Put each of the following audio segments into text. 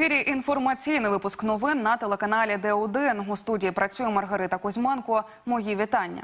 Ефірі інформаційний випуск новин на телеканалі Д1. У студії працює Маргарита Кузьменко. Мої вітання.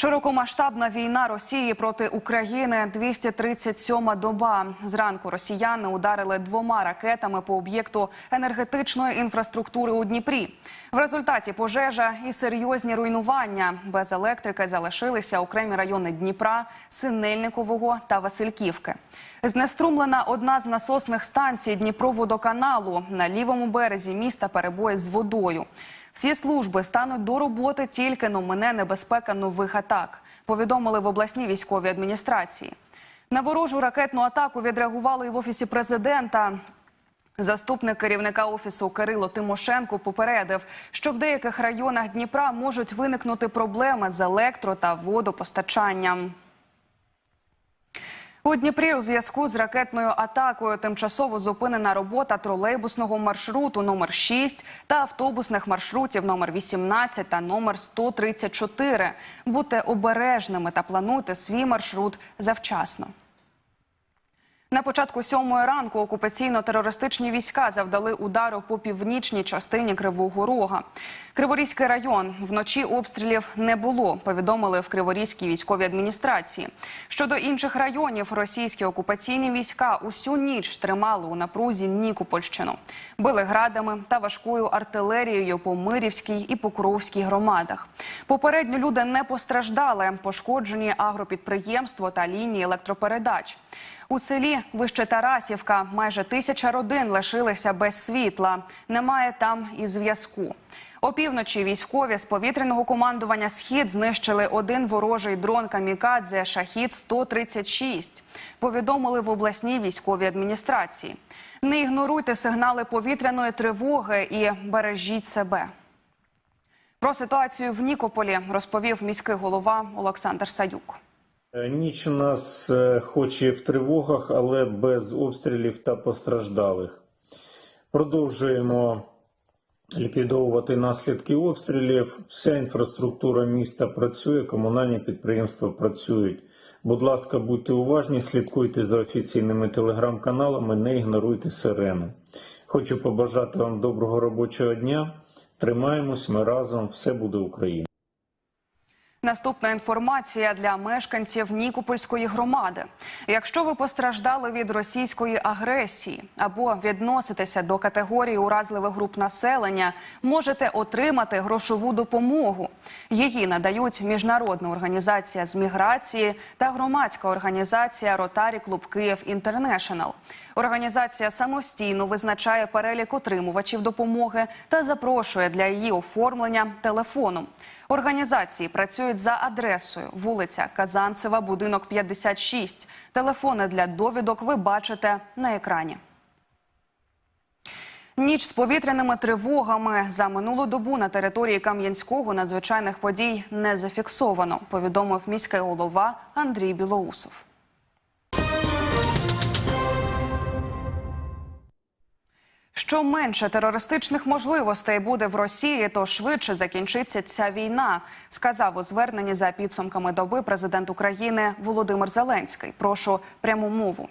Широкомасштабна війна Росії проти України 237-ма доба. Зранку росіяни ударили двома ракетами по об'єкту енергетичної інфраструктури у Дніпрі. В результаті пожежа і серйозні руйнування. Без електрики залишилися окремі райони Дніпра, Синельникового та Васильківки. Знеструмлена одна з насосних станцій Дніпроводоканалу. На лівому березі міста перебої з водою. Всі служби стануть до роботи тільки но мине небезпека нових атак. Повідомили в обласній військовій адміністрації. На ворожу ракетну атаку відреагували і в офісі президента. Заступник керівника офісу Кирило Тимошенко попередив, що в деяких районах Дніпра можуть виникнути проблеми з електро та водопостачанням. У Дніпрі у зв'язку з ракетною атакою тимчасово зупинена робота тролейбусного маршруту номер 6 та автобусних маршрутів номер 18 та номер 134. Будьте обережними та плануйте свій маршрут завчасно. На початку сьомої ранку окупаційно-терористичні війська завдали удару по північній частині Кривого Рога. Криворізький район вночі обстрілів не було. Повідомили в Криворізькій військовій адміністрації. Щодо інших районів, російські окупаційні війська усю ніч тримали у напрузі Нікопольщину, били градами та важкою артилерією по Мирівській і Покровській громадах. Попередньо люди не постраждали, пошкоджені агропідприємство та лінії електропередач. У селі Вище Тарасівка майже тисяча родин лишилися без світла. Немає там і зв'язку. Опівночі військові з повітряного командування Схід знищили один ворожий дрон камікадзе Шахід 136 Повідомили в обласній військовій адміністрації. Не ігноруйте сигнали повітряної тривоги і бережіть себе. Про ситуацію в Нікополі розповів міський голова Олександр Саюк. Е, Ніч у нас е, хоч і в тривогах, але без обстрілів та постраждалих. Продовжуємо ліквідовувати наслідки обстрілів. Вся інфраструктура міста працює, комунальні підприємства працюють. Будь ласка, будьте уважні, слідкуйте за офіційними телеграм-каналами, не ігноруйте сирени. Хочу побажати вам доброго робочого дня. Тримаємось, ми разом, все буде Україна. Наступна інформація для мешканців Нікопольської громади. Якщо ви постраждали від російської агресії або відноситеся до категорії уразливих груп населення, можете отримати грошову допомогу. Її надають міжнародна організація з міграції та громадська організація Ротарі Клуб Київ Інтернешнл. Організація самостійно визначає перелік отримувачів допомоги та запрошує для її оформлення телефоном. Організації працюють за адресою вулиця Казанцева, будинок 56. Телефони для довідок ви бачите на екрані. Ніч з повітряними тривогами за минулу добу на території Кам'янського надзвичайних подій не зафіксовано. Повідомив міський голова Андрій Білоусов. Що менше терористичних можливостей буде в Росії, то швидше закінчиться ця війна, сказав у зверненні за підсумками доби президент України Володимир Зеленський. Прошу пряму мову.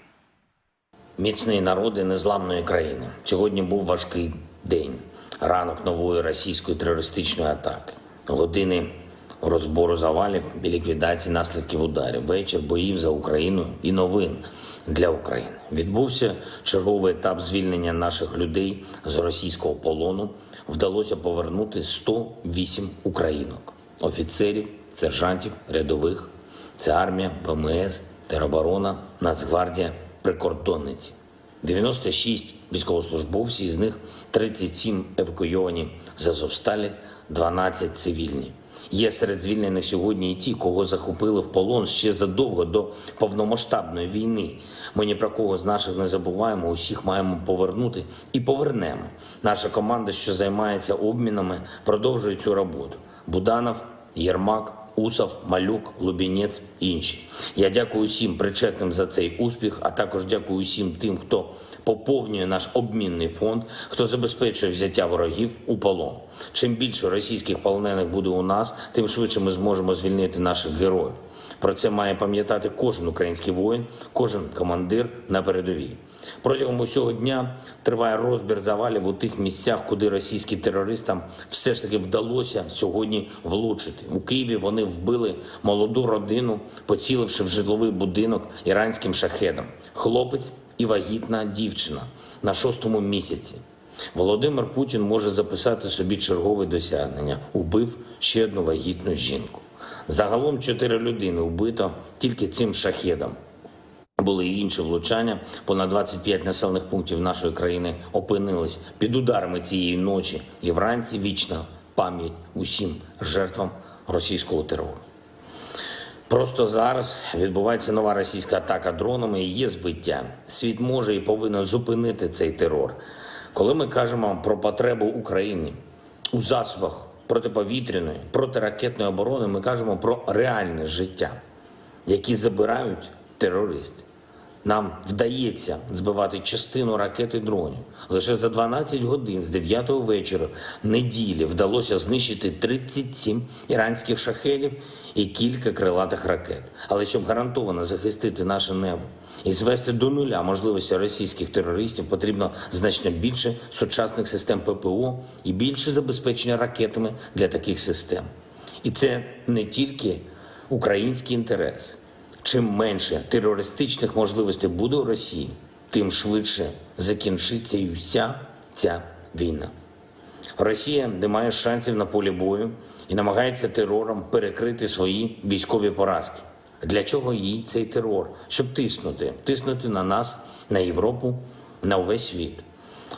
Міцний народи незламної країни. Сьогодні був важкий день. Ранок нової російської терористичної атаки. Години розбору завалів і ліквідації наслідків ударів. Вечір боїв за Україну і новин для України. Відбувся черговий етап звільнення наших людей з російського полону. Вдалося повернути 108 українок, офіцерів, сержантів, рядових. Це армія, ВМС, тероборона, Нацгвардія, прикордонниці. 96 військовослужбовців, з них 37 евакуйовані з Азовсталі, 12 цивільні. Є серед звільнених сьогодні і ті, кого захопили в полон ще задовго до повномасштабної війни. Ми ні про кого з наших не забуваємо, усіх маємо повернути і повернемо. Наша команда, що займається обмінами, продовжує цю роботу. Буданов, Єрмак, Усов, Малюк, Лубінець інші. Я дякую усім причетним за цей успіх, а також дякую усім тим, хто поповнює наш обмінний фонд, хто забезпечує взяття ворогів у полон. Чим більше російських полонених буде у нас, тим швидше ми зможемо звільнити наших героїв. Про це має пам'ятати кожен український воїн, кожен командир на передовій. Протягом усього дня триває розбір завалів у тих місцях, куди російським терористам все ж таки вдалося сьогодні влучити. У Києві вони вбили молоду родину, поціливши в житловий будинок іранським шахедом. Хлопець і вагітна дівчина на шостому місяці. Володимир Путін може записати собі чергове досягнення. Убив ще одну вагітну жінку. Загалом чотири людини вбито тільки цим шахедом. Були і інші влучання. Понад 25 населених пунктів нашої країни опинились під ударами цієї ночі. І вранці вічна пам'ять усім жертвам російського терору. Просто зараз відбувається нова російська атака дронами і є збиття. Світ може і повинен зупинити цей терор. Коли ми кажемо про потребу України у засобах протиповітряної, протиракетної оборони, ми кажемо про реальне життя, які забирають терористи. Нам вдається збивати частину ракет і дронів. Лише за 12 годин з 9 вечора неділі вдалося знищити 37 іранських шахедів і кілька крилатих ракет. Але щоб гарантовано захистити наше небо і звести до нуля можливості російських терористів, потрібно значно більше сучасних систем ППО і більше забезпечення ракетами для таких систем. І це не тільки український інтерес. Чим менше терористичних можливостей буде у Росії, тим швидше закінчиться і вся ця війна. Росія не має шансів на полі бою і намагається терором перекрити свої військові поразки. Для чого їй цей терор? Щоб тиснути, тиснути на нас, на Європу, на увесь світ.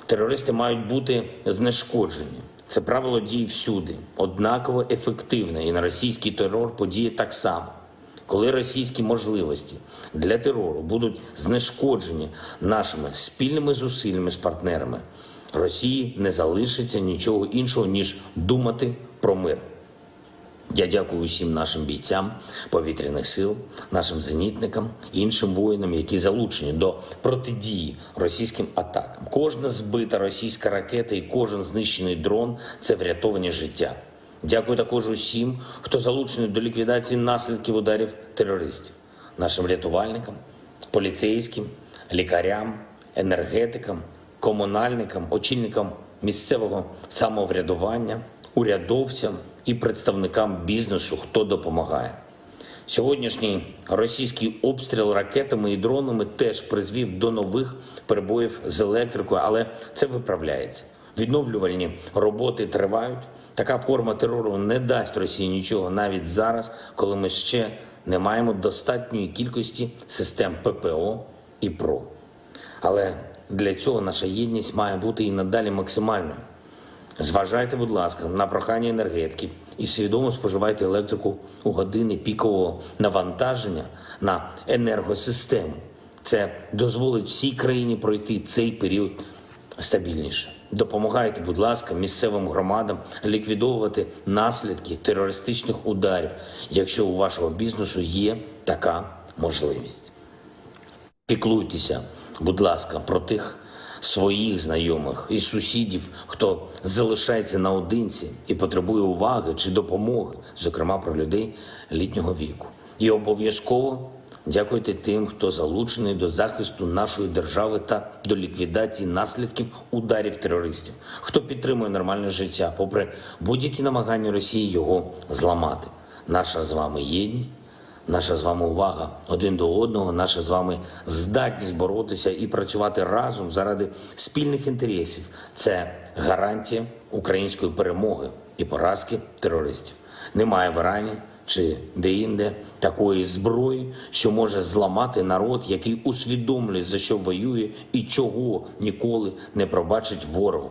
Терористи мають бути знешкоджені. Це правило діє всюди, однаково ефективне, і на російський терор подіє так само. Коли російські можливості для терору будуть знешкоджені нашими спільними зусиллями з партнерами, Росії не залишиться нічого іншого ніж думати про мир. Я дякую усім нашим бійцям повітряних сил, нашим зенітникам, іншим воїнам, які залучені до протидії російським атакам. Кожна збита російська ракета і кожен знищений дрон це врятовані життя. Дякую також усім, хто залучений до ліквідації наслідків ударів терористів, нашим рятувальникам, поліцейським, лікарям, енергетикам, комунальникам, очільникам місцевого самоврядування, урядовцям і представникам бізнесу, хто допомагає. Сьогоднішній російський обстріл ракетами і дронами теж призвів до нових перебоїв з електрикою, але це виправляється. Відновлювальні роботи тривають. Така форма терору не дасть Росії нічого навіть зараз, коли ми ще не маємо достатньої кількості систем ППО і ПРО. Але для цього наша єдність має бути і надалі максимальною. Зважайте, будь ласка, на прохання енергетиків і свідомо споживайте електрику у години пікового навантаження на енергосистему. Це дозволить всій країні пройти цей період стабільніше. Допомагайте, будь ласка, місцевим громадам ліквідовувати наслідки терористичних ударів, якщо у вашого бізнесу є така можливість. Піклуйтеся, будь ласка, про тих своїх знайомих і сусідів, хто залишається наодинці і потребує уваги чи допомоги, зокрема про людей літнього віку. І обов'язково дякуйте тим, хто залучений до захисту нашої держави та до ліквідації наслідків ударів терористів, хто підтримує нормальне життя, попри будь-які намагання Росії його зламати. Наша з вами єдність наша з вами увага один до одного, наша з вами здатність боротися і працювати разом заради спільних інтересів. Це гарантія української перемоги і поразки терористів. Немає в Ірані чи де-інде такої зброї, що може зламати народ, який усвідомлює за що воює і чого ніколи не пробачить ворогу.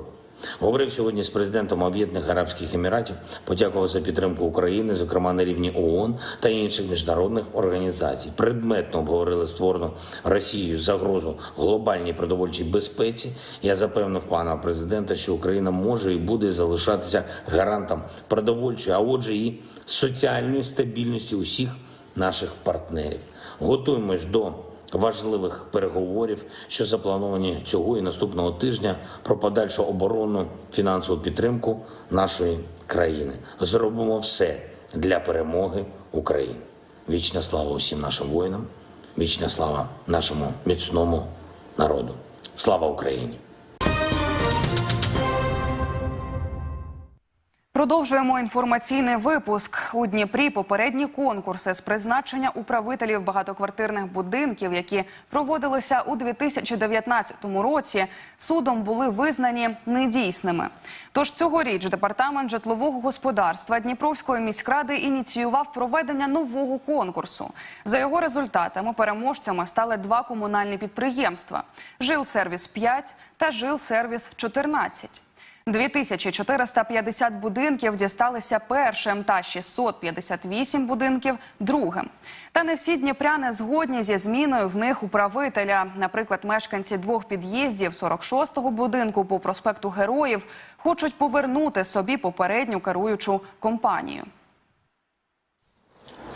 Говорив сьогодні з президентом Об'єднаних Арабських Еміратів, подякував за підтримку України, зокрема на рівні ООН та інших міжнародних організацій. Предметно обговорили створену Росією загрозу глобальній продовольчій безпеці. Я запевнив пана президента, що Україна може і буде залишатися гарантом продовольчої, а отже, і соціальної стабільності усіх наших партнерів. Готуємось до важливих переговорів, що заплановані цього і наступного тижня про подальшу оборонну фінансову підтримку нашої країни. Зробимо все для перемоги України. Вічна слава усім нашим воїнам, вічна слава нашому міцному народу. Слава Україні! Продовжуємо інформаційний випуск. У Дніпрі попередні конкурси з призначення управителів багатоквартирних будинків, які проводилися у 2019 році, судом були визнані недійсними. Тож цьогоріч департамент житлового господарства Дніпровської міськради ініціював проведення нового конкурсу. За його результатами переможцями стали два комунальні підприємства: Жилсервіс 5 та Жилсервіс 14. 2450 будинків дісталися першим та 658 будинків другим. Та не всі дніпряни згодні зі зміною в них управителя. Наприклад, мешканці двох під'їздів 46-го будинку по проспекту Героїв хочуть повернути собі попередню керуючу компанію.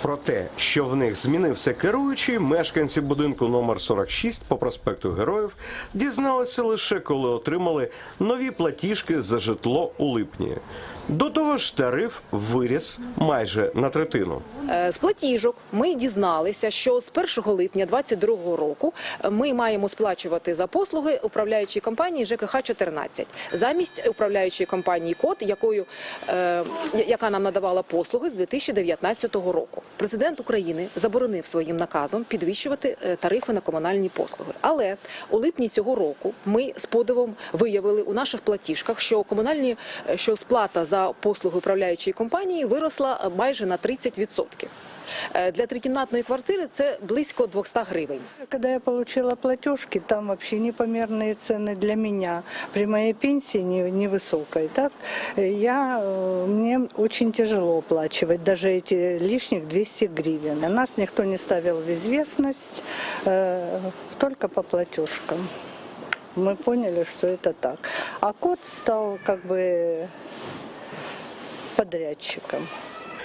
Про те, що в них змінився керуючий, мешканці будинку номер 46 по проспекту Героїв дізналися лише коли отримали нові платіжки за житло у липні. До того ж, тариф виріс майже на третину. Е, З платіжок ми дізналися, що з 1 липня 2022 року ми маємо сплачувати за послуги управляючої компанії ЖКХ 14 замість управляючої компанії КОД, якою е, яка нам надавала послуги з 2019 року. Президент України заборонив своїм наказом підвищувати е, тарифи на комунальні послуги. Але у липні цього року ми з подивом виявили у наших платіжках, що комунальні е, що сплата за послуги управляючої компанії виросла е, майже на 30%. Для трикімнатної квартири це близько 200 гривень. Коли я отримала платіжки, там взагалі непомірні ціни для мене. При моїй пенсії невисокій, так? Э, я, э, мені дуже тяжело оплачувати, навіть ці лишніх 200 гривень. А нас ніхто не ставив в известность, э, тільки по платіжкам. Мы поняли, что это так. А кот стал как бы подрядчиком.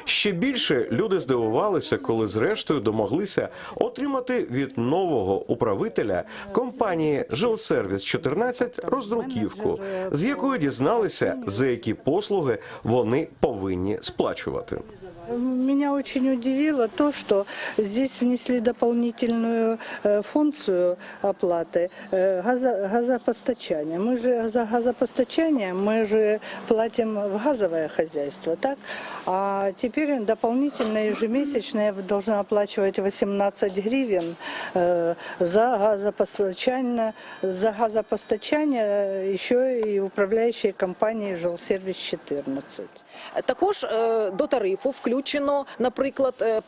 Ще більше люди здивувалися, коли зрештою домоглися отримати від нового управителя компанії Жилсервіс 14 роздруківку, з якої дізналися, за які послуги вони повинні сплачувати. Меня очень удивило то, что здесь внесли дополнительную э, функцию оплаты э, газо- газопостачания. Мы же за газопостачание мы же платим в газовое хозяйство, так? А теперь дополнительно ежемесячно я должна оплачивать 18 гривен э, за газопостачание, за газопостачание еще и управляющей компанией Жилсервис 14. Е, Також е, до тарифу включено, наприклад, е,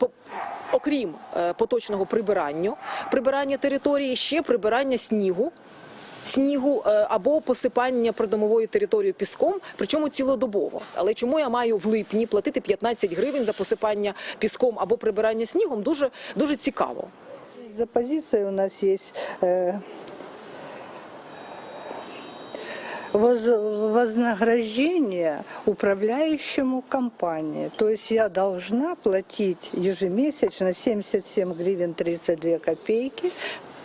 окрім е, поточного прибирання, прибирання території, ще прибирання снігу. Снігу або посипання придомової території піском, причому цілодобово. Але чому я маю в липні платити 15 гривень за посипання піском або прибирання снігом? Дуже дуже цікаво. За позицией у нас э, воз- вознаграждение управляющему компании. То есть я должна платить ежемесячно 77 гривен 32 копейки.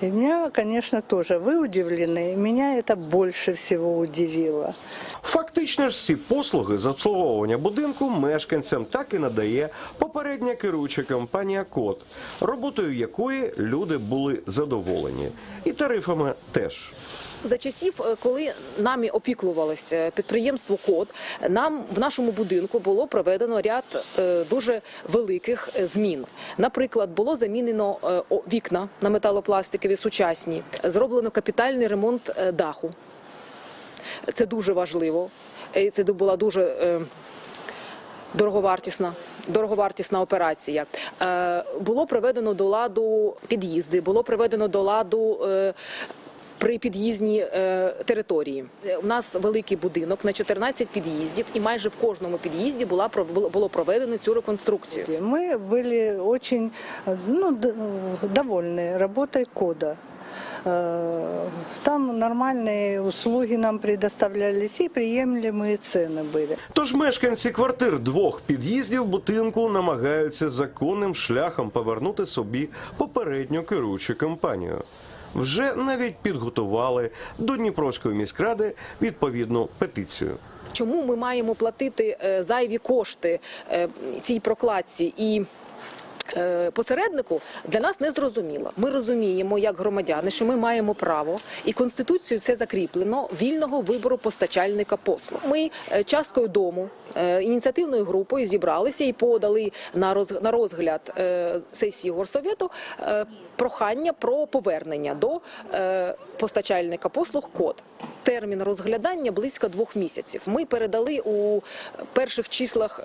И меня, конечно, тоже. Вы удивлены. Меня это больше всего удивило. Фактично ж всі послуги з обслуговування будинку мешканцям так і надає попередня керуюча компанія Код, роботою якої люди були задоволені, і тарифами теж. За часів, е, коли нами опікувалося підприємство Код, нам в нашому будинку було проведено ряд е, дуже великих е, змін. Наприклад, було замінено вікна на металопластикові сучасні, зроблено капітальний ремонт даху. Це дуже важливо. Це була дуже дороговартісна. Дороговартісна операція. Було приведено до ладу під'їзди, було приведено до ладу при під'їзній е, території. Е, У нас великий будинок на 14 під'їздів, і майже в кожному під'їзді була про- було було проведено цю реконструкцію. Мы были очень э, ну, д- довольны работой кода. Э, Там нормальные услуги нам предоставлялись и приемлемые цены были. Тож мешканці квартир двох під'їздів будинку намагаються законним шляхом повернути собі попередню керуючу компанію. Вже навіть підготували до Дніпровської міськради відповідну петицію. Чому ми маємо платити е, зайві кошти е, цій прокладці і посереднику для нас не зрозуміло. Ми розуміємо, як громадяни, що ми маємо право, і конституцією це закріплено вільного вибору постачальника послуг. Ми е, часткою дому е, ініціативною групою зібралися і подали на роз- на розгляд е, сесії горсовету е, прохання про повернення до е, постачальника послуг код. Термін розглядання близько двох місяців. Ми передали у перших числах.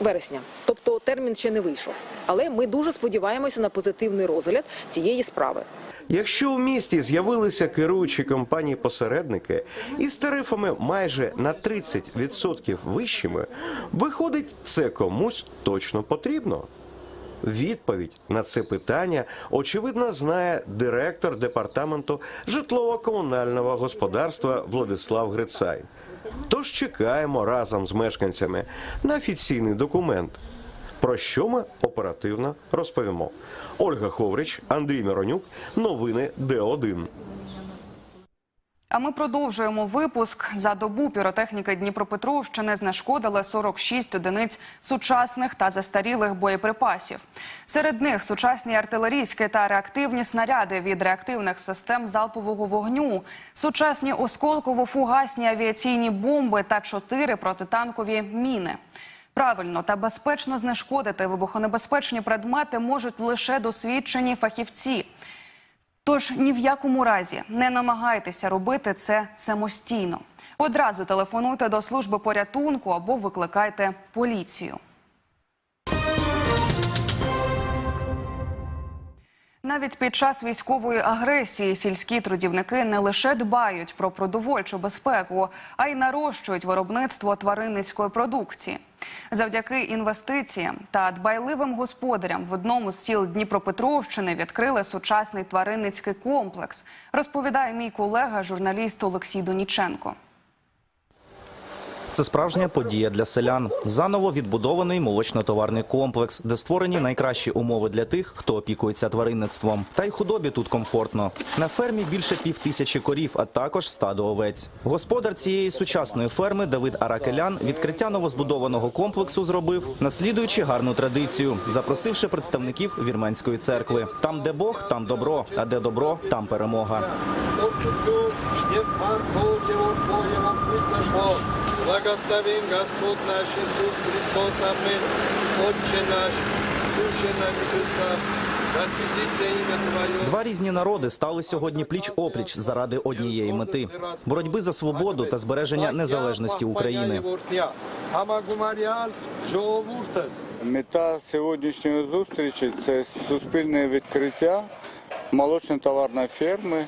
Вересня. Тобто термін ще не вийшов. Але ми дуже сподіваємося на позитивний розгляд цієї справи. Якщо у місті з'явилися керуючі компанії-посередники із тарифами майже на 30% вищими, виходить, це комусь точно потрібно. Відповідь на це питання очевидно знає директор департаменту житлово-комунального господарства Владислав Грицай. Тож чекаємо разом з мешканцями на офіційний документ, про що ми оперативно розповімо. Ольга Ховрич, Андрій Миронюк, новини Д1. А ми продовжуємо випуск. За добу піротехніки Дніпропетровщини знешкодили 46 одиниць сучасних та застарілих боєприпасів. Серед них сучасні артилерійські та реактивні снаряди від реактивних систем залпового вогню, сучасні осколково-фугасні авіаційні бомби та чотири протитанкові міни. Правильно та безпечно знешкодити вибухонебезпечні предмети можуть лише досвідчені фахівці. Тож ні в якому разі не намагайтеся робити це самостійно. Одразу телефонуйте до служби порятунку або викликайте поліцію. Навіть під час військової агресії сільські трудівники не лише дбають про продовольчу безпеку, а й нарощують виробництво тваринницької продукції. Завдяки інвестиціям та дбайливим господарям в одному з сіл Дніпропетровщини відкрили сучасний тваринницький комплекс. Розповідає мій колега, журналіст Олексій Доніченко. Це справжня подія для селян. Заново відбудований молочно-товарний комплекс, де створені найкращі умови для тих, хто опікується тваринництвом. Та й худобі тут комфортно. На фермі більше пів тисячі корів, а також стадо овець. Господар цієї сучасної ферми Давид Аракелян відкриття новозбудованого комплексу зробив, наслідуючи гарну традицію, запросивши представників вірменської церкви. Там, де Бог, там добро, а де добро, там перемога. Благословен Господь наш Иисус Христос, Аминь. Отче наш, сущий на небесах. Два різні народи стали сьогодні пліч опліч заради однієї мети боротьби за свободу та збереження незалежності України. Мета сьогоднішньої зустрічі це суспільне відкриття молочно-товарної ферми,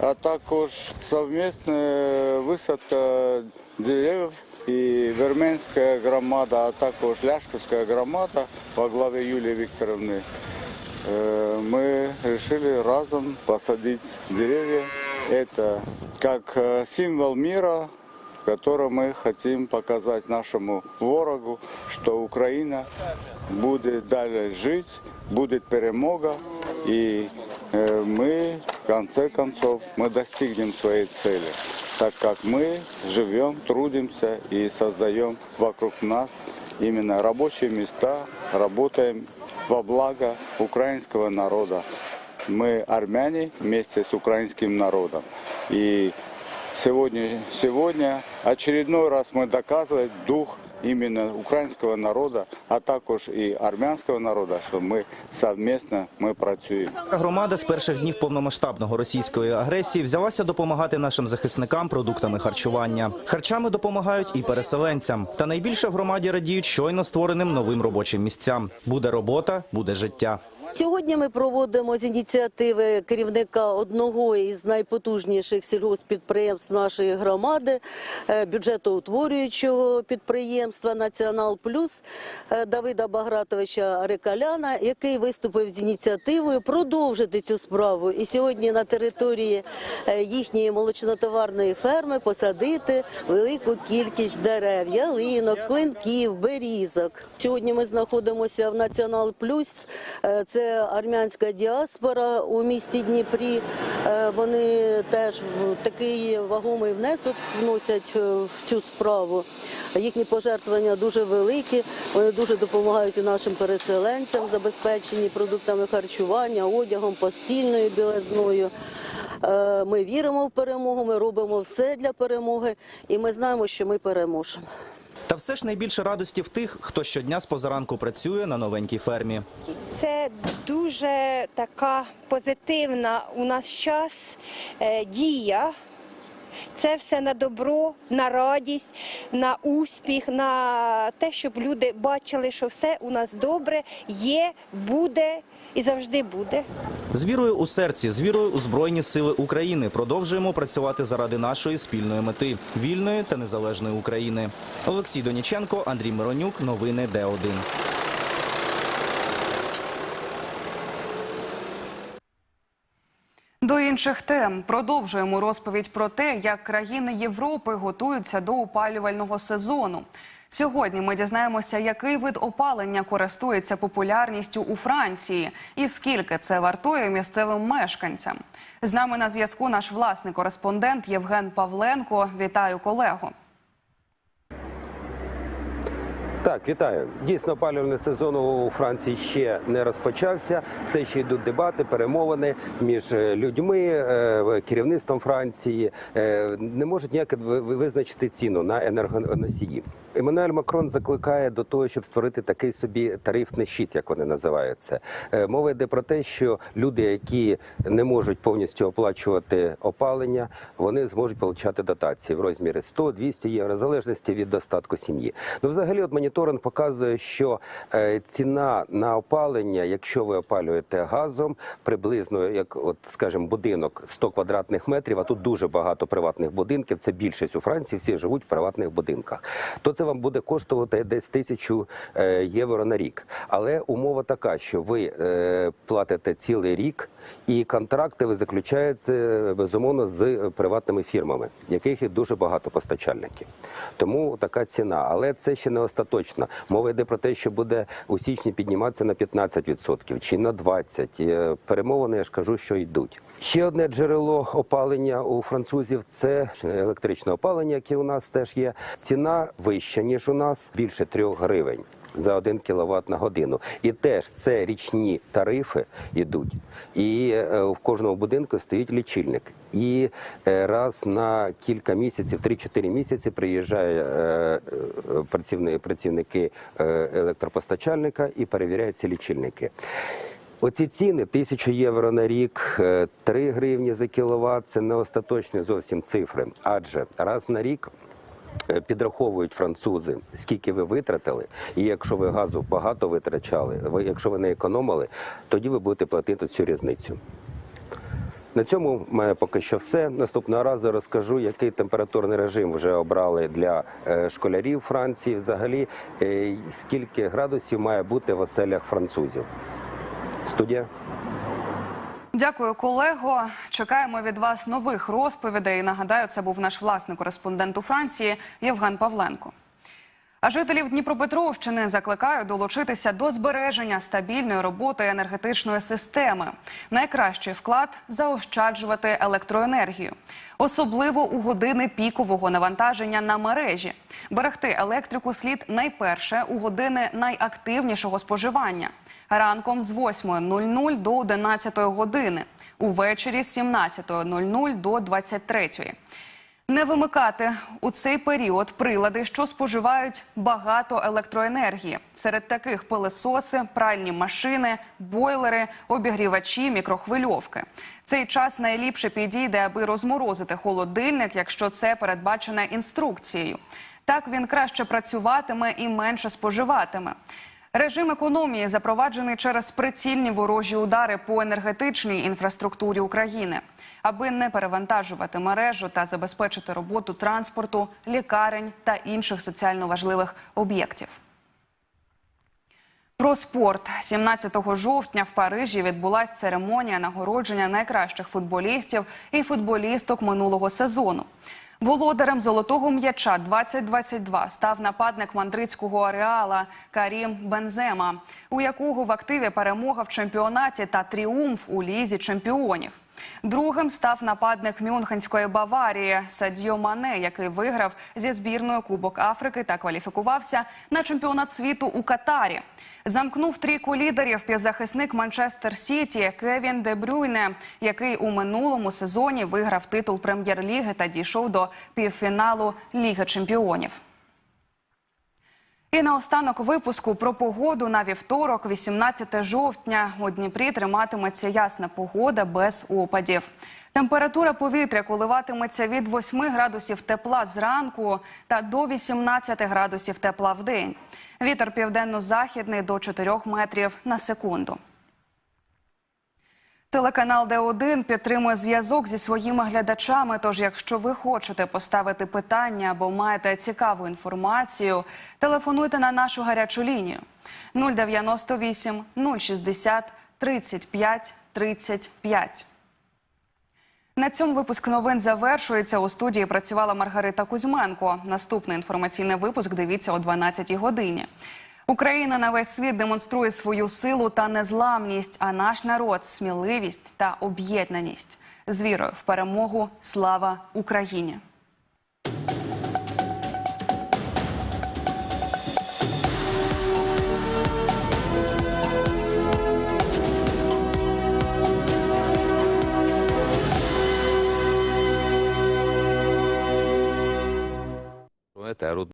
а також совмісна висадка дерев і Верменська громада, а також Ляшківська громада во главі Юлії Вікторовни. Э, Мы решили разом посадить деревья. Это как э, символ мира, который мы хотим показать нашему ворогу, что Украина будет далее жить, будет перемога, и э, мы, в конце концов, мы достигнем своей цели, так как мы живем, трудимся и создаем вокруг нас именно рабочие места, работаем во благо украинского народа. Мы армяне вместе с украинским народом. И сегодня, сегодня очередной раз мы доказываем дух именно украинского народа, а також і армянського народу, що ми совместно ми працюємо. Громада з перших днів повномасштабного російської агресії взялася допомагати нашим захисникам продуктами харчування. Харчами допомагають і переселенцям. Та найбільше в громаді радіють щойно створеним новим робочим місцям. Буде робота, буде життя. Сьогодні ми проводимо з ініціативи керівника одного із найпотужніших сільгоспідприємств нашої громади, е, бюджетоутворюючого підприємства Націонал Плюс е, Давида Багратовича Рекаляна, який виступив з ініціативою продовжити цю справу. І сьогодні на території е, їхньої молочнотоварної ферми посадити велику кількість дерев, ялинок, клинків, берізок. Сьогодні ми знаходимося в Націонал Плюс. Це це армянська діаспора у місті Дніпрі. Е, Вони теж такий вагомий внесок вносять е, в цю справу. Їхні пожертвування дуже великі. Вони дуже допомагають нашим переселенцям, забезпечені продуктами харчування, одягом, постільною білизною. Е, Ми віримо в перемогу, ми робимо все для перемоги, і ми знаємо, що ми переможемо. Та все ж найбільше радості в тих, хто щодня з позаранку працює на новенькій фермі. Це дуже така позитивна у нас час е, дія. Це все на добро, на радість, на успіх, на те, щоб люди бачили, що все у нас добре, є, буде і завжди буде. З вірою у серці, з вірою у Збройні Сили України продовжуємо працювати заради нашої спільної мети вільної та незалежної України. Олексій Доніченко, Андрій Миронюк. Новини Д1. До інших тем продовжуємо розповідь про те, як країни Європи готуються до опалювального сезону. Сьогодні ми дізнаємося, який вид опалення користується популярністю у Франції і скільки це вартує місцевим мешканцям. З нами на зв'язку наш власний кореспондент Євген Павленко. Вітаю колего. Так, вітаю. Дійсно, опалювальний сезон у Франції ще не розпочався. Все ще йдуть дебати, перемовини між е, людьми, е, керівництвом Франції. Е, Не можуть ніяк ви- ви- визначити ціну на енергоносії. Еммануель Макрон закликає до того, щоб створити такий собі тарифний щит, як вони називають це. Е, Мова йде про те, що люди, які не можуть повністю оплачувати опалення, вони зможуть отримати дотації в розмірі 100-200 євро, в залежності від достатку сім'ї. Ну, взагалі, от моніторинг показує, що е, ціна на опалення, якщо ви опалюєте газом, приблизно як, от, скажімо, будинок 100 квадратних метрів, а тут дуже багато приватних будинків. Це більшість у Франції, всі живуть в приватних будинках. То це вам буде коштувати десь тисячу е, євро на рік. Але умова така, що ви е, платите цілий рік, і контракти ви заключаєте безумовно з приватними фірмами, яких є дуже багато постачальників. Тому така ціна. Але це ще не остаточно. Мова йде про те, що буде у січні підніматися на 15% чи на 20%. Е, Перемовини, я ж кажу, що йдуть. Ще одне джерело опалення у французів це електричне опалення, яке у нас теж є. Ціна вища ніж у нас, більше 3 гривень. За 1 кВт на годину, і теж це річні тарифи йдуть. І е, в кожному будинку стоїть лічильник. І е, раз на кілька місяців, 3-4 місяці, приїжджає е, працівни- працівники електропостачальника і перевіряють ці лічильники. Оці ціни 1000 євро на рік, е, 3 гривні за кіловат – це не остаточні зовсім цифри. Адже раз на рік підраховують французи, скільки ви витратили, і якщо ви газу багато витрачали, ви, якщо ви не економили, тоді ви будете платити цю різницю. На цьому мене поки що все. Наступного разу розкажу, який температурний режим вже обрали для е, школярів Франції. Взагалі, е, скільки градусів має бути в оселях французів. Студія. Дякую, колего. Чекаємо від вас нових розповідей. Нагадаю, це був наш власний кореспондент у Франції Євген Павленко. А жителів Дніпропетровщини закликають долучитися до збереження стабільної роботи енергетичної системи. Найкращий вклад заощаджувати електроенергію, особливо у години пікового навантаження на мережі. Берегти електрику слід найперше у години найактивнішого споживання ранком з 8.00 до 11 години, увечері з 17.00 до 23.00. Не вимикати у цей період прилади, що споживають багато електроенергії. Серед таких пилесоси, пральні машини, бойлери, обігрівачі, мікрохвильовки. Цей час найліпше підійде, аби розморозити холодильник, якщо це передбачене інструкцією. Так він краще працюватиме і менше споживатиме. Режим економії запроваджений через прицільні ворожі удари по енергетичній інфраструктурі України, аби не перевантажувати мережу та забезпечити роботу транспорту, лікарень та інших соціально важливих об'єктів. Про спорт 17 жовтня в Парижі відбулася церемонія нагородження найкращих футболістів і футболісток минулого сезону. Володарем золотого м'яча 2022 став нападник мандрицького ареала Карім Бензема, у якого в активі перемога в чемпіонаті та тріумф у лізі чемпіонів. Другим став нападник Мюнхенської Баварії Садьо Мане, який виграв зі збірною Кубок Африки та кваліфікувався на чемпіонат світу у Катарі. Замкнув трійку лідерів півзахисник Манчестер Сіті Кевін Де Брюйне, який у минулому сезоні виграв титул прем'єр-ліги та дійшов до півфіналу Ліги чемпіонів. І наостанок випуску про погоду на вівторок, 18 жовтня. У Дніпрі триматиметься ясна погода без опадів. Температура повітря коливатиметься від 8 градусів тепла зранку та до 18 градусів тепла в день. Вітер південно-західний до 4 метрів на секунду. Телеканал Д1 підтримує зв'язок зі своїми глядачами. Тож, якщо ви хочете поставити питання або маєте цікаву інформацію, телефонуйте на нашу гарячу лінію 098 060 35 35. На цьому випуск новин завершується. У студії працювала Маргарита Кузьменко. Наступний інформаційний випуск дивіться о 12 годині. Україна на весь світ демонструє свою силу та незламність, а наш народ сміливість та об'єднаність. З вірою в перемогу. Слава Україні! Это